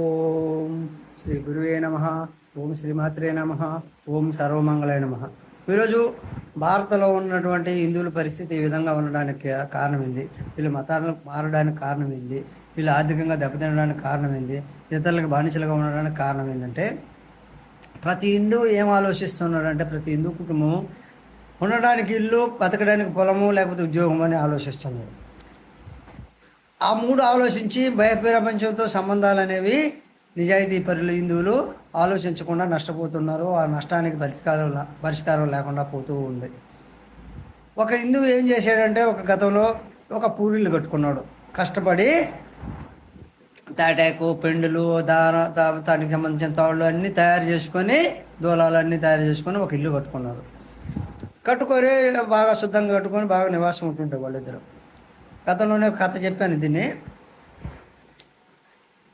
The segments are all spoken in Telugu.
ఓం శ్రీ గురువే నమ. ఓం శ్రీమాత్రే నమ. ఓం సర్వమంగళాయ నమ. ఈరోజు భారత్లో ఉన్నటువంటి హిందువుల పరిస్థితి ఈ విధంగా ఉండడానికి కారణం ఏంది వీళ్ళు మతాలను మారడానికి కారణం ఏంది వీళ్ళు ఆర్థికంగా దెబ్బతినడానికి కారణం ఏంది ఇతరులకు బానిసలుగా ఉండడానికి కారణం ఏంటంటే ప్రతి హిందువు ఏం ఆలోచిస్తున్నాడంటే ప్రతి హిందూ కుటుంబం ఉండడానికి ఇల్లు బతకడానికి పొలము లేకపోతే ఉద్యోగం అని ఆలోచిస్తున్నాడు. ఆ మూడు ఆలోచించి బయప్రపంచంతో సంబంధాలు అనేవి నిజాయితీ పరులు హిందువులు ఆలోచించకుండా నష్టపోతున్నారు. ఆ నష్టానికి పరిష్కారం పరిష్కారం లేకుండా పోతూ ఉంది. ఒక హిందువు ఏం చేశాడంటే ఒక గతంలో ఒక పూరిల్లు కట్టుకున్నాడు. కష్టపడి తాటాకు పెండులు దాన దానికి సంబంధించిన తాళ్ళు అన్నీ తయారు చేసుకొని దూలాలు అన్నీ తయారు చేసుకొని ఒక ఇల్లు కట్టుకున్నారు కట్టుకొని బాగా శుద్ధంగా కట్టుకొని బాగా నివాసం ఉంటుండే వాళ్ళిద్దరు. గతంలోనే ఒక కథ చెప్పాను దీన్ని.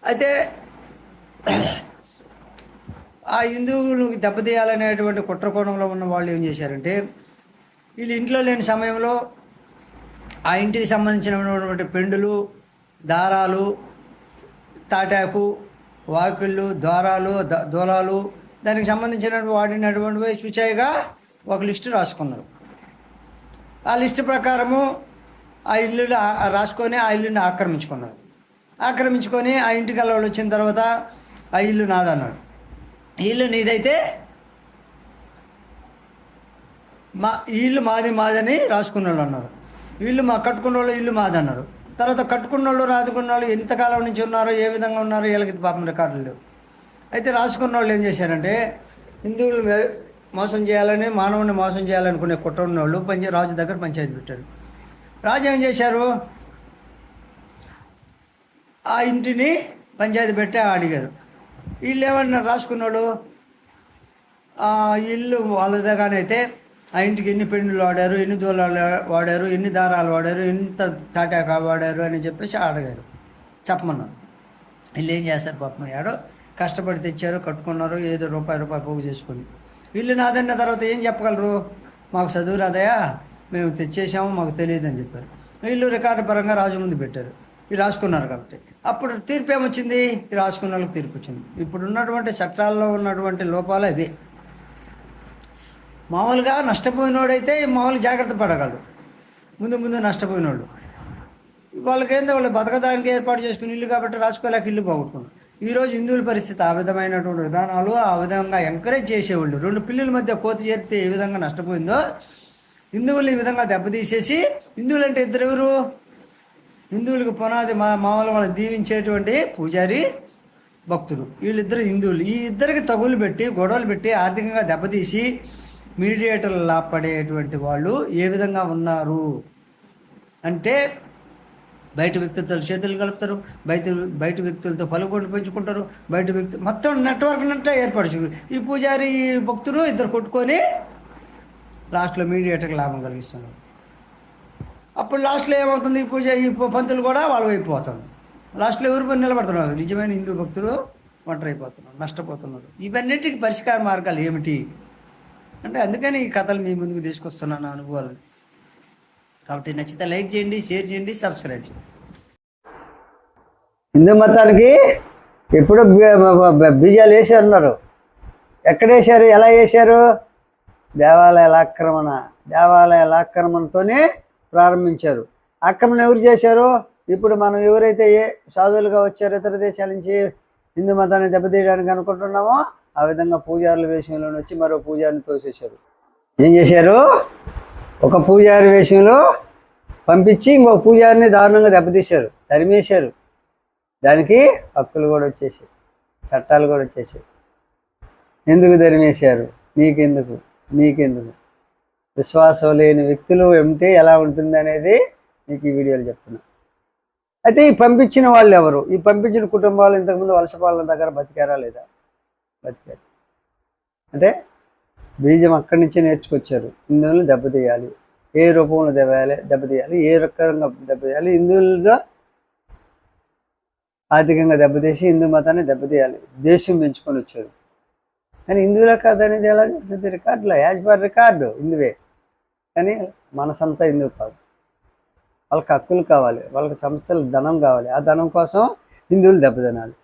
అయితే ఆ హిందువులు దెబ్బతీయాలనేటువంటి కుట్రకోణంలో ఉన్న వాళ్ళు ఏం చేశారంటే వీళ్ళు ఇంట్లో లేని సమయంలో ఆ ఇంటికి సంబంధించినటువంటి పెండులు దారాలు తాటాకు వాకిళ్ళు ద్వారాలు దూలాలు దానికి సంబంధించిన వాడినటువంటివి చూచాయిగా ఒక లిస్టు రాసుకున్నారు. ఆ లిస్టు ప్రకారము ఆ ఇల్లుని రాసుకొని ఆ ఇల్లుని ఆక్రమించుకున్నారు ఆక్రమించుకొని ఆ ఇంటికి వాళ్ళు వచ్చిన తర్వాత ఆ ఇల్లు నాదన్నాడు. ఇల్లు నీదైతే మా ఇల్లు మాది మాదని రాసుకున్న వాళ్ళు అన్నారు వీళ్ళు మా కట్టుకున్న వాళ్ళు ఇల్లు మాది అన్నారు తర్వాత కట్టుకున్న వాళ్ళు రాదుకున్న వాళ్ళు ఎంతకాలం నుంచి ఉన్నారో ఏ విధంగా ఉన్నారో వీళ్ళకి పాపం రికార్డులు లేవు. అయితే రాసుకున్న వాళ్ళు ఏం చేశారంటే హిందువులు మోసం చేయాలని మానవుని మోసం చేయాలనుకునే కుట్ర ఉన్న వాళ్ళు పంచ రాజు దగ్గర పంచాయతీ పెట్టారు. రాజు ఏం చేశారు? ఆ ఇంటిని పంచాయతీ పెట్టి అడిగారు. వీళ్ళు ఏమన్నా రాసుకున్నాడు? ఆ ఇల్లు వాళ్ళదగానైతే ఆ ఇంటికి ఎన్ని పెండులు వాడారు ఎన్ని దూలాలు వాడారు ఎన్ని దారాలు వాడారు ఎంత తాటాక వాడారు అని చెప్పేసి అడిగారు. చెప్పమన్నారు. వీళ్ళు ఏం చేస్తారు పాపం? ఏడో కష్టపడి తెచ్చారు కట్టుకున్నారు ఏదో రూపాయి రూపాయి పోగు చేసుకొని. వీళ్ళు నాదన్న తర్వాత ఏం చెప్పగలరు? మాకు చదువు రాదయా? మేము తెచ్చేసాము మాకు తెలియదు అని చెప్పారు. వీళ్ళు రికార్డు పరంగా రాజు ముందు పెట్టారు. ఇది రాసుకున్నారు కాబట్టి. అప్పుడు తీర్పు ఏమొచ్చింది? ఇది రాసుకున్న వాళ్ళకి తీర్పు వచ్చింది. ఇప్పుడు ఉన్నటువంటి చట్టాల్లో ఉన్నటువంటి లోపాలు అవే. మామూలుగా నష్టపోయినోడైతే మామూలు జాగ్రత్త పడగలడు. ముందు ముందు నష్టపోయినోళ్ళు వాళ్ళకేందో వాళ్ళు బతకడానికి ఏర్పాటు చేసుకుని ఇల్లు కాబట్టి రాసుకోలేక ఇల్లు పోగొట్టుకున్నారు. ఈరోజు హిందువుల పరిస్థితి ఆ విధమైనటువంటి విధానాలు ఆ విధంగా ఎంకరేజ్ చేసేవాళ్ళు. రెండు పిల్లల మధ్య కోత చేరితే ఏ విధంగా నష్టపోయిందో హిందువులు ఈ విధంగా దెబ్బతీసేసి హిందువులు అంటే ఇద్దరు ఎవరు హిందువులకు పునాది మా మామూలు వాళ్ళని దీవించేటువంటి పూజారి భక్తుడు వీళ్ళిద్దరు హిందువులు. ఈ ఇద్దరికి తగులు పెట్టి గొడవలు పెట్టి ఆర్థికంగా దెబ్బతీసి మీడియేటర్లు లాపడేటువంటి వాళ్ళు ఏ విధంగా ఉన్నారు? అంటే బయట వ్యక్తులతో చేతులు కలుపుతారు బయట బయట వ్యక్తులతో పలుకొని పెంచుకుంటారు బయట వ్యక్తి మొత్తం నెట్వర్క్ నట్టే ఏర్పరచు ఈ పూజారి భక్తులు ఇద్దరు కొట్టుకొని లాస్ట్లో మీడియేటర్కి లాభం కలిగిస్తున్నాడు అప్పుడు లాస్ట్లో ఏమవుతుంది? ఈ పూజ ఈ పంతులు కూడా వాళ్ళ వైపు పోతాడు లాస్ట్లో ఎవరు నిలబడుతున్నారు నిజమైన హిందూ భక్తులు ఒంటరైపోతున్నారు నష్టపోతున్నారు. ఇవన్నిటికి పరిష్కార మార్గాలు ఏమిటి? అంటే అందుకని ఈ కథలు మీ ముందుకు తీసుకొస్తున్నాను నా అనుభవాలు కాబట్టి నచ్చితే లైక్ చేయండి షేర్ చేయండి సబ్స్క్రైబ్ చేయండి. హిందూ మతానికి ఎప్పుడో బీజాలు వేసారు ఉన్నారు ఎక్కడ వేశారు ఎలా వేశారు దేవాలయాల ఆక్రమణ దేవాలయాల ఆక్రమణతోనే ప్రారంభించారు. ఆక్రమణ ఎవరు చేశారు? ఇప్పుడు మనం ఎవరైతే ఏ సాధువులుగా వచ్చారో ఇతర దేశాల నుంచి హిందూ మతాన్ని దెబ్బతీయడానికి అనుకుంటున్నామో ఆ విధంగా పూజారుల వేషంలో వచ్చి మరో పూజారిని తోసేశారు. ఏం చేశారు? ఒక పూజారి వేషంలో పంపించి ఇంకో పూజారిని దారుణంగా దెబ్బతీశారు తరిమేశారు. దానికి హక్కులు కూడా వచ్చేసాయి చట్టాలు కూడా వచ్చేసాయి ఎందుకు తరిమేశారు? నీకెందుకు? నీకెందుకు? విశ్వాసం లేని వ్యక్తులు ఉంటే ఎలా ఉంటుంది అనేది మీకు ఈ వీడియోలో చెప్తున్నా. అయితే ఈ పంపించిన వాళ్ళు ఎవరు? ఈ పంపించిన కుటుంబాలు ఇంతకుముందు వలసపాలన దగ్గర బతికారా లేదా? బతికారు. అంటే బీజం అక్కడి నుంచే నేర్చుకొచ్చారు. హిందువులను దెబ్బతీయాలి ఏ రూపంలో దెబ్బేయాలి దెబ్బతీయాలి ఏ రకంగా దెబ్బతీయాలి హిందువులతో ఆర్థికంగా దెబ్బతీసి హిందూ మతాన్ని దెబ్బతీయాలి దేశం పెంచుకొని వచ్చారు. కానీ హిందువుల కాదు అనేది ఎలా తెలుస్తుంది రికార్డులో? యాజ్ పర్ రికార్డు హిందువే కానీ మనసంతా హిందువు కాదు. వాళ్ళకి హక్కులు కావాలి. వాళ్ళకి సంస్థలు ధనం కావాలి. ఆ ధనం కోసం హిందువులు దెబ్బతినాలి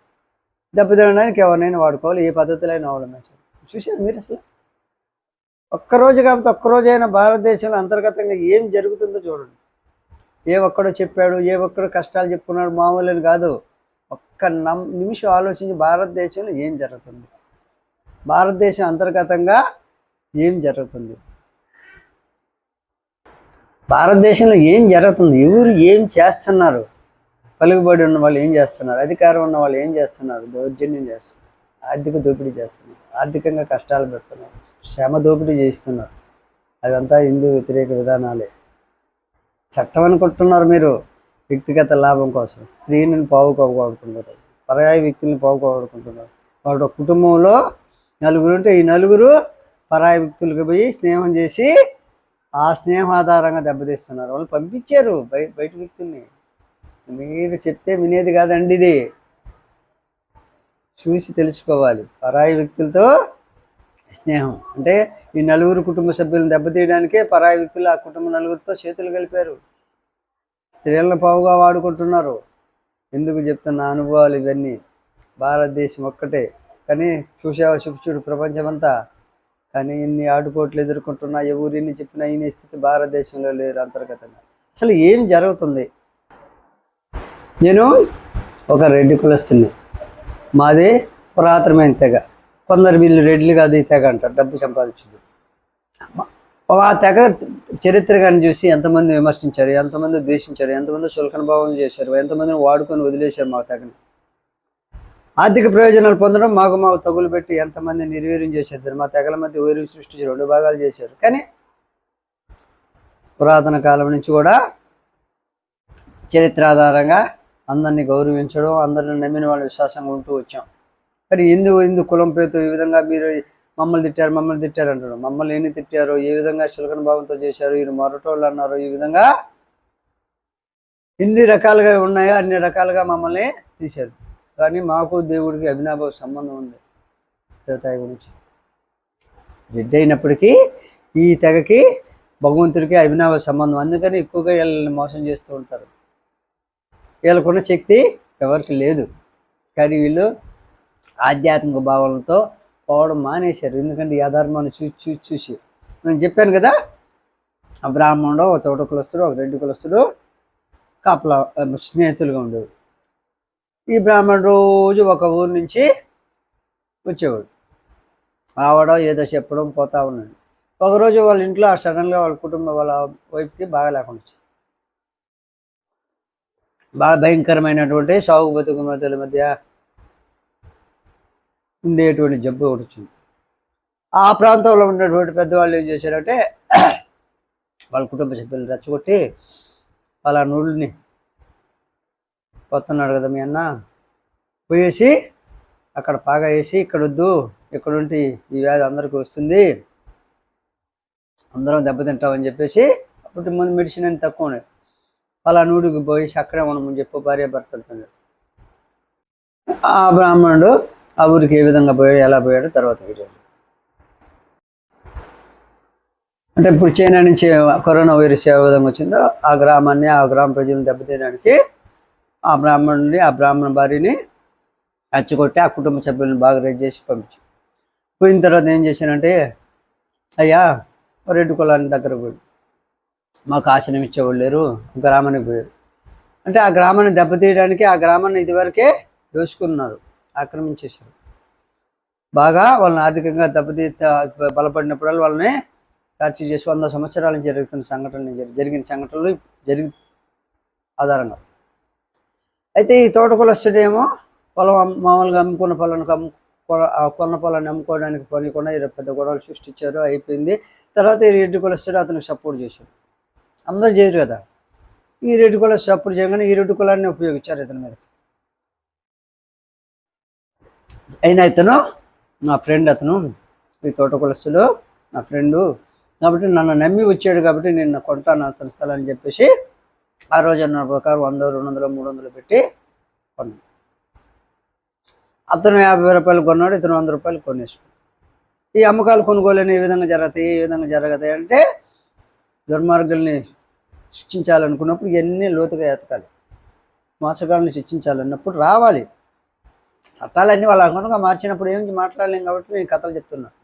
దెబ్బతినడానికి ఎవరినైనా వాడుకోవాలి. ఏ పద్ధతిలో అవలంబించాలి చూశారు మీరు అసలు? ఒక్కరోజు కాకపోతే ఒక్కరోజైనా భారతదేశంలో అంతర్గతంగా ఏం జరుగుతుందో చూడండి. ఏ ఒక్కడో చెప్పాడు ఏ ఒక్కడో కష్టాలు చెప్పుకున్నాడు మామూలు కాదు. ఒక్క నమ్ నిమిషం ఆలోచించి భారతదేశంలో ఏం జరుగుతుంది? భారతదేశం అంతర్గతంగా ఏం జరుగుతుంది? భారతదేశంలో ఏం జరుగుతుంది? ఎవరు ఏం చేస్తున్నారు? పలుకుబడి ఉన్న వాళ్ళు ఏం చేస్తున్నారు? అధికారం ఉన్న వాళ్ళు ఏం చేస్తున్నారు? దౌర్జన్యం చేస్తున్నారు. ఆర్థిక దోపిడీ చేస్తున్నారు. ఆర్థికంగా కష్టాలు పెడుతున్నారు. శ్రమ దోపిడీ చేస్తున్నారు అదంతా హిందూ వ్యతిరేక విధానాలే. చట్టం అనుకుంటున్నారు మీరు వ్యక్తిగత లాభం కోసం. స్త్రీని పావుకోవాలనుకుంటున్నారు పర్యాయ వ్యక్తుల్ని పావుకోవాలనుకుంటున్నారు వాడు ఒక కుటుంబంలో నలుగురు ఉంటే ఈ నలుగురు పరాయి వ్యక్తులకు పోయి స్నేహం చేసి ఆ స్నేహం ఆధారంగా దెబ్బతీస్తున్నారు. వాళ్ళు పంపించారు బయ బయట వ్యక్తుల్ని. మీరు చెప్తే వినేది కాదండి ఇది. చూసి తెలుసుకోవాలి. పరాయి వ్యక్తులతో స్నేహం. అంటే ఈ నలుగురు కుటుంబ సభ్యులను దెబ్బతీయడానికే పరాయి వ్యక్తులు ఆ కుటుంబ నలుగురితో చేతులు కలిపారు. స్త్రీలను పావుగా వాడుకుంటున్నారు. ఎందుకు చెప్తున్న అనుభవాలు ఇవన్నీ? భారతదేశం ఒక్కటే. కానీ చూసావా చూపుచూడు ప్రపంచమంతా. కానీ ఇన్ని ఆడుకోట్లు ఎదుర్కొంటున్నా ఎవరు ఎన్ని చెప్పినా ఈయన స్థితి భారతదేశంలో లేరు అంతర్గతంగా. అసలు ఏం జరుగుతుంది? నేను ఒక రెడ్డి కులస్తుని. మాది పురాతనమైన తెగ. కొందరు వీళ్ళు రెడ్లు కాదు ఈ తెగ అంటారు డబ్బు సంపాదించింది ఆ తెగ చరిత్ర కానీ చూసి ఎంతమంది విమర్శించారు ఎంతమంది ద్వేషించారు ఎంతమంది శుల్కన భావం చేశారు ఎంతమందిని వాడుకొని వదిలేశారు మా తెగని. ఆర్థిక ప్రయోజనాలు పొందడం మాకు మాకు తగులు పెట్టి ఎంతమంది నిర్వీర్యం చేశారు మా తెగల మధ్య వైరం సృష్టించి రెండు భాగాలు చేశారు. కానీ పురాతన కాలం నుంచి కూడా చరిత్ర ఆధారంగా అందరినీ గౌరవించడం అందరిని నమ్మిన వాళ్ళ విశ్వాసంగా ఉంటూ వచ్చాం. కానీ ఎందుకు ఎందుకు కులం పేరుతో ఈ విధంగా మీరు మమ్మల్ని తిట్టారు మమ్మల్ని తిట్టారు అంటారు మమ్మల్ని ఎన్ని తిట్టారు ఏ విధంగా చులకన భావంతో చేశారు ఈయన మొరటోళ్ళు అన్నారు ఈ విధంగా ఎన్ని రకాలుగా ఉన్నాయో అన్ని రకాలుగా మమ్మల్ని తీశారు. కానీ మాకు దేవుడికి అభినాభావ సంబంధం ఉంది దేవతాయి గురించి. రెడ్డి అయినప్పటికీ ఈ తెగకి భగవంతుడికి అభినవ సంబంధం. అందుకని ఎక్కువగా వీళ్ళని మోసం చేస్తూ ఉంటారు. వీళ్ళకున్న శక్తి ఎవరికి లేదు. కానీ వీళ్ళు ఆధ్యాత్మిక భావనలతో పోవడం మానేశారు. ఎందుకంటే ఈ చూసి చూసి చూసి. నేను చెప్పాను కదా ఆ బ్రాహ్మణుడు ఒక తోట కులస్తుడు ఒక రెడ్డి కులస్తుడు కాపలా స్నేహితులుగా ఉండేవి ఈ బ్రాహ్మణుడు రోజు ఒక ఊరు నుంచి వచ్చేవాడు. రావడం ఏదో చెప్పడం పోతా ఉన్నాడు. ఒకరోజు వాళ్ళ ఇంట్లో సడన్గా వాళ్ళ కుటుంబం వాళ్ళ వైపుకి బాగా లేకుండా వచ్చింది. బాగా భయంకరమైనటువంటి సాగు బతుకు మధ్యల మధ్య ఉండేటువంటి జబ్బు ఒకటి వచ్చింది. ఆ ప్రాంతంలో ఉన్నటువంటి పెద్దవాళ్ళు ఏం చేశారంటే వాళ్ళ కుటుంబ సభ్యులు రెచ్చగొట్టి వాళ్ళ నూళ్ళని పోతున్నాడు కదా మీ అన్న. పోయేసి అక్కడ పాగా వేసి ఇక్కడ వద్దు ఇక్కడ ఈ వ్యాధి అందరికీ వస్తుంది. అందరం దెబ్బతింటామని చెప్పేసి అప్పుడు ముందు మెడిసిన్ అని తక్కువ ఉన్నాయి. అలా నూడికి పోయేసి అక్కడే ఉండమని చెప్పి భార్య భర్తలు ఆ బ్రాహ్మణుడు ఆ ఊరికి ఏ విధంగా పోయాడు ఎలా పోయాడు తర్వాత వీడియో. అంటే ఇప్పుడు చైనా నుంచి కరోనా వైరస్ ఏ విధంగా వచ్చిందో ఆ గ్రామాన్ని ఆ గ్రామ ప్రజలను దెబ్బతీయడానికి ఆ బ్రాహ్మణుని ఆ బ్రాహ్మణ భార్యని అచ్చగొట్టి ఆ కుటుంబ సభ్యులను బాగా రేజ్ చేసి పంపించు. పోయిన తర్వాత ఏం చేశానంటే అయ్యా రెడ్డి కులాన్ని దగ్గర పోయి. మాకు ఆశనం ఇచ్చేవాళ్ళు లేరు గ్రామానికి పోయారు. అంటే ఆ గ్రామాన్ని దెబ్బతీయడానికి ఆ గ్రామాన్ని ఇదివరకే దోచుకున్నారు ఆక్రమించేశారు. బాగా వాళ్ళని ఆర్థికంగా దెబ్బతీ బలపడినప్పుడు వాళ్ళని టార్చర్ చేసి వంద సంవత్సరాలు జరుగుతున్న సంఘటనలు జరిగిన సంఘటనలు జరిగి ఆధారంగా. అయితే ఈ తోట పొలం మామూలుగా అమ్ముకున్న పొలానికి అమ్ము కొన- ఆ కొన్న పొలాన్ని అమ్ముకోవడానికి పనికుండా ఈ పెద్ద గొడవలు సృష్టించారు అయిపోయింది. తర్వాత ఈ రెడ్డి కులస్తుడు అతనికి సపోర్ట్ చేశాడు. అందరూ చేయరు కదా. ఈ రెడ్డి కుల సపోర్ట్ చేయగానే ఈ రెడ్డి కులాన్ని ఉపయోగించారు ఇతని మీద. అయినా ఇతను నా ఫ్రెండ్ అతను ఈ తోట కులస్తుడు నా ఫ్రెండు. కాబట్టి నన్ను నమ్మి వచ్చాడు కాబట్టి నేను కొంటాను అతని స్థలాన్ని చెప్పేసి ఆ రోజు అన్న ప్రకారం వంద రెండు వందలు మూడు వందలు పెట్టి కొన్నాడు అతను యాభై రూపాయలు కొన్నాడు ఇతను వంద రూపాయలు కొనేసుకున్నాడు ఈ అమ్మకాలు కొనుగోలేని ఏ విధంగా జరుగుతాయి ఏ విధంగా జరుగుతాయి అంటే దుర్మార్గుల్ని శిక్షించాలనుకున్నప్పుడు ఇవన్నీ లోతుగా ఎతకాలి. మోసగాళ్ళని శిక్షించాలన్నప్పుడు రావాలి. చట్టాలన్నీ వాళ్ళ అనుగుణంగా మార్చినప్పుడు ఏం మాట్లాడలేం కాబట్టి నేను కథలు చెప్తున్నాను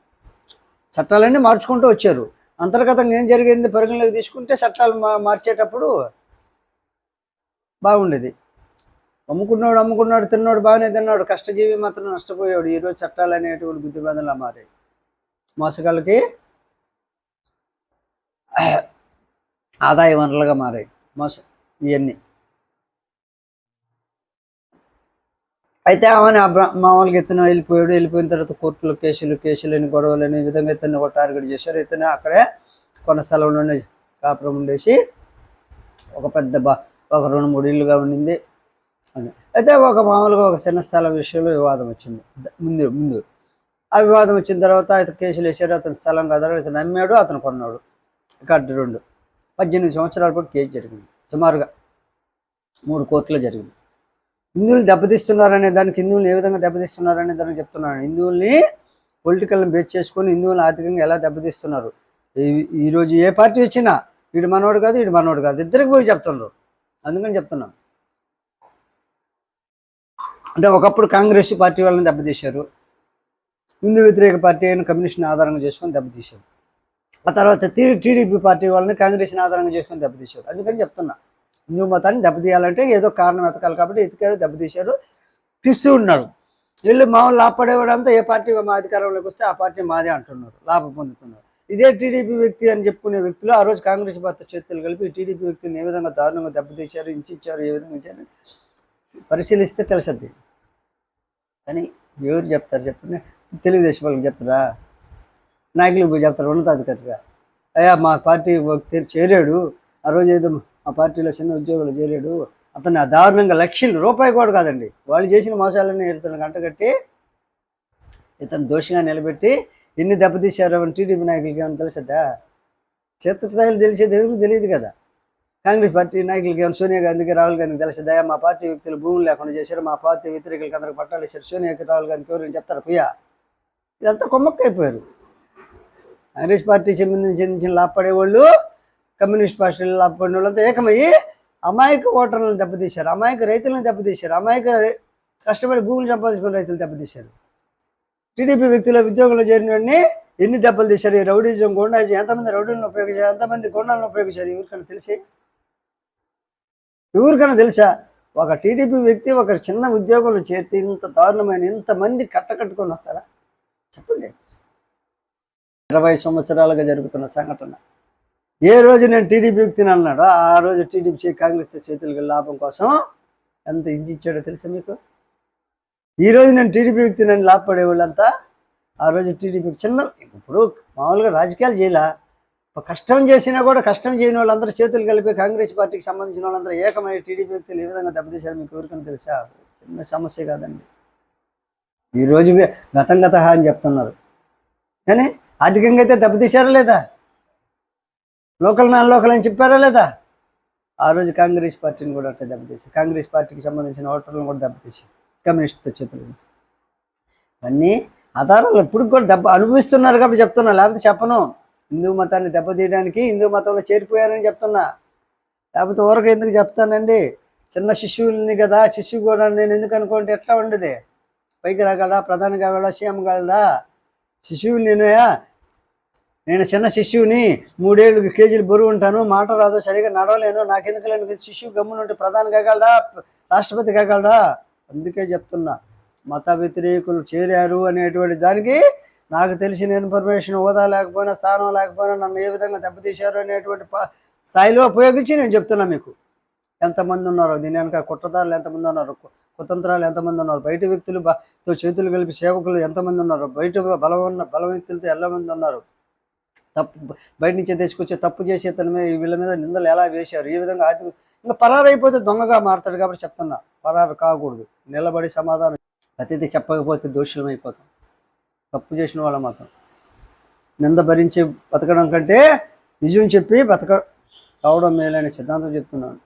చట్టాలన్నీ మార్చుకుంటూ వచ్చారు. అంతర్గతంగా ఏం జరిగింది పరిగణలోకి తీసుకుంటే చట్టాలు మార్చేటప్పుడు బాగుండేది. అమ్ముకున్నాడు అమ్ముకున్నాడు తిన్నాడు బాగానే తిన్నాడు. కష్టజీవి మాత్రం నష్టపోయాడు ఈరోజు చట్టాలు అనేటువంటి బుద్ధిబంధంలా మారాయి. మోసగాళ్ళకి ఆదాయ వనరులుగా మారాయి. మోస ఇవన్నీ అయితే ఆమె మామూలుగా ఇతను వెళ్ళిపోయాడు. వెళ్ళిపోయిన తర్వాత కోర్టులో కేసులు కేసులు అని గొడవలు అనే విధంగా ఇతను ఒక టార్గెట్ చేశారు. ఇతను అక్కడే కొన్న స్థలంలోనే కాపురం ఉండేసి ఒక పెద్ద బా ఒక రెండు మూడు ఇల్లుగా ఉండింది. అని. అయితే ఒక మామూలుగా ఒక చిన్న స్థలం విషయంలో వివాదం వచ్చింది. ముందు ముందు. ఆ వివాదం వచ్చిన తర్వాత అతను కేసులు వేసారు అతని స్థలం కదా ఇతను నమ్మాడు అతను కొన్నాడు. ఇక్కడ రెండు. పద్దెనిమిది సంవత్సరాల పాటు కేసు జరిగింది. సుమారుగా మూడు కోట్లు జరిగింది. హిందువులు దెబ్బతీస్తున్నారనే దానికి హిందువులు ఏ విధంగా దెబ్బతీస్తున్నారనే దానికి చెప్తున్నాను. హిందువుల్ని పొలిటికల్ని బేస్ చేసుకొని హిందువులను ఆర్థికంగా ఎలా దెబ్బతీస్తున్నారు? ఈ- ఈరోజు ఏ పార్టీ వచ్చినా వీడు మనోడు కాదు వీడు మనోడు కాదు. ఇద్దరికి పోయి చెప్తున్నారు అందుకని చెప్తున్నాను అంటే ఒకప్పుడు కాంగ్రెస్ పార్టీ వాళ్ళని దెబ్బతీశారు. హిందూ వ్యతిరేక పార్టీ అయిన కమ్యూనిస్ట్ని ఆధారంగా చేసుకొని దెబ్బతీశారు. ఆ తర్వాత టీడీపీ పార్టీ వాళ్ళని కాంగ్రెస్ని ఆధారంగా చేసుకొని దెబ్బతీశారు. అందుకని చెప్తున్నా. హిందూ మతాన్ని దెబ్బతీయాలంటే ఏదో కారణం వెతకాలి కాబట్టి ఎతికారు దెబ్బతీశారు తీస్తూ ఉన్నాడు వీళ్ళు మామూలు లాభపడేవాడు అంతా ఏ పార్టీ మా అధికారంలోకి వస్తే ఆ పార్టీ మాదే అంటున్నారు లాభం పొందుతున్నారు. ఇదే టీడీపీ వ్యక్తి అని చెప్పుకునే వ్యక్తులు ఆ రోజు కాంగ్రెస్ పార్టీ చేతులు కలిపి టీడీపీ వ్యక్తిని ఏ విధంగా దారుణంగా దెబ్బతీశారు హింసించారు ఏ విధంగా ఇచ్చారు పరిశీలిస్తే తెలుసద్ది. కానీ ఎవరు చెప్తారు చెప్పండి. తెలుగుదేశం వాళ్ళకి చెప్తారా? నాయకులకు పోయి చెప్తారు? ఉన్నతాధికారిగా? అయ్యా మా పార్టీ వ్యక్తి చేరాడు. ఆ రోజు ఏదో మా పార్టీలో చిన్న ఉద్యోగులు చేరాడు. అతను ఆ దారుణంగా లక్షలు రూపాయి కూడా కాదండి. వాళ్ళు చేసిన మోసాలన్నీ ఇతను గంటగట్టి ఇతను దోషిగా నిలబెట్టి ఎన్ని దెబ్బతీశారో అని టీడీపీ నాయకులకి ఏమైనా తెలుసద్దా చిత్రస్థాయిలు తెలిసేది ఎవరికి తెలియదు కదా. కాంగ్రెస్ పార్టీ నాయకులకి ఏమైనా సోనియా గాంధీకి రాహుల్ గాంధీకి తెలిసిద్దా మా పార్టీ వ్యక్తులు భూములు లేకుండా చేశారు మా పార్టీ వ్యతిరేకులకి అందరికి పట్టాలు ఇచ్చారు సోనియాకి రాహుల్ గాంధీకి ఎవరు చెప్తారు పుయా? ఇదంతా కొమ్మక్కైపోయారు. కాంగ్రెస్ పార్టీ చెందిన చెందిన వాళ్ళు కమ్యూనిస్ట్ పార్టీలు లాభపడిన వాళ్ళంతా ఏకమయ్యి అమాయక ఓటర్లను దెబ్బతీశారు అమాయక రైతులను దెబ్బతీశారు అమాయక కష్టపడి భూములు సంపాదించుకున్న రైతులు దెబ్బతీశారు. టీడీపీ వ్యక్తుల ఉద్యోగంలో చేరిన వాడిని ఎన్ని దెబ్బలు తీశారు? ఈ రౌడీజం గుండాజం ఎంతమంది రౌడీలను ఉపయోగించారు? ఎంతమంది గుండాలను ఉపయోగించారు? ఎవరికైనా తెలిసి? ఎవరికైనా తెలుసా? ఒక టీడీపీ వ్యక్తి ఒక చిన్న ఉద్యోగంలో చేరితే ఇంత దారుణమైన ఇంతమంది కట్టకట్టుకొని వస్తారా? చెప్పండి. ఇరవై సంవత్సరాలుగా జరుగుతున్న సంఘటన. ఏ రోజు నేను టీడీపీ వ్యక్తిని అన్నాడో ఆ రోజు టీడీపీ చే- కాంగ్రెస్ చేతులకు లాభం కోసం ఎంత ఇచ్చాడో తెలుసా మీకు? ఈ రోజు నేను టీడీపీ వ్యక్తి నన్ను లాభపడే వాళ్ళంతా ఆ రోజు టీడీపీకి చిన్న ఇప్పుడు మామూలుగా రాజకీయాలు చేయలే. కష్టం చేసినా కూడా కష్టం చేయని వాళ్ళందరూ చేతులు కలిపి కాంగ్రెస్ పార్టీకి సంబంధించిన వాళ్ళందరూ ఏకమైన టీడీపీ వ్యక్తులు ఏ విధంగా దెబ్బతీశారు మీకు ఎవరికైనా తెలుసా? చిన్న సమస్య కాదండి. ఈ గతం గత అని చెప్తున్నారు. కానీ ఆర్థికంగా అయితే దెబ్బతీశారా లేదా? లోకల్ నాన్ లోకల్ అని చెప్పారా లేదా? ఆ రోజు కాంగ్రెస్ పార్టీని కూడా అట్లా దెబ్బతీసి కాంగ్రెస్ పార్టీకి సంబంధించిన ఓటర్లను కూడా దెబ్బతీశారు. కమ్యూనిస్ట్ చేతులు. ఇవన్నీ ఆధారాలు ఇప్పుడు కూడా దెబ్బ అనుభవిస్తున్నారు కాబట్టి చెప్తున్నా లేకపోతే చెప్పను. హిందూ మతాన్ని దెబ్బతీయడానికి హిందూ మతంలో చేరిపోయారని చెప్తున్నా. లేకపోతే ఊరకు ఎందుకు చెప్తానండి? చిన్న శిశువుల్ని కదా శిశువు కూడా నేను ఎందుకు అనుకుంటే ఎట్లా ఉండదు? పైకి రాగలడా ప్రధాని కాగలడా సీఎం కాగలడా శిశువు నేనయా? నేను చిన్న శిశువుని మూడేళ్ళు కేజీలు బరువు ఉంటాను మాట రాదు సరిగా నడవలేను నాకెందుకు లేని? శిశువు గమ్మునుంటే ప్రధాని కాగలడా రాష్ట్రపతి కాగలడా అందుకే చెప్తున్నా మత వ్యతిరేకులు చేరారు అనేటువంటి దానికి నాకు తెలిసిన ఇన్ఫర్మేషన్ హోదా లేకపోయినా స్థానం లేకపోయినా నన్ను ఏ విధంగా దెబ్బతీశారు అనేటువంటి స్థాయిలో ఉపయోగించి నేను చెప్తున్నా మీకు. ఎంతమంది ఉన్నారో దీని వెనక కుట్రదారులు ఎంతమంది ఉన్నారు కుతంత్రాలు ఎంతమంది ఉన్నారు బయట వ్యక్తులు తో చేతులు కలిపి సేవకులు ఎంతమంది ఉన్నారు బయట బలం ఉన్న బల వ్యక్తులతో ఎంతమంది ఉన్నారు. తప్పు బయట నుంచే తీసుకొచ్చి తప్పు చేసే అతని మీద వీళ్ళ మీద నిందలు ఎలా వేశారు? ఈ విధంగా అది ఇంకా పరారైపోతే దొంగగా మారుతాడు కాబట్టి చెప్తున్నా. పరారు కాకూడదు. నిలబడి సమాధానం అతిథి చెప్పకపోతే దోషులం అయిపోతాం తప్పు చేసిన వాళ్ళ మాత్రం. నింద భరించి బతకడం కంటే నిజం చెప్పి బతక కావడం మేలనే సిద్ధాంతం చెప్తున్నాను.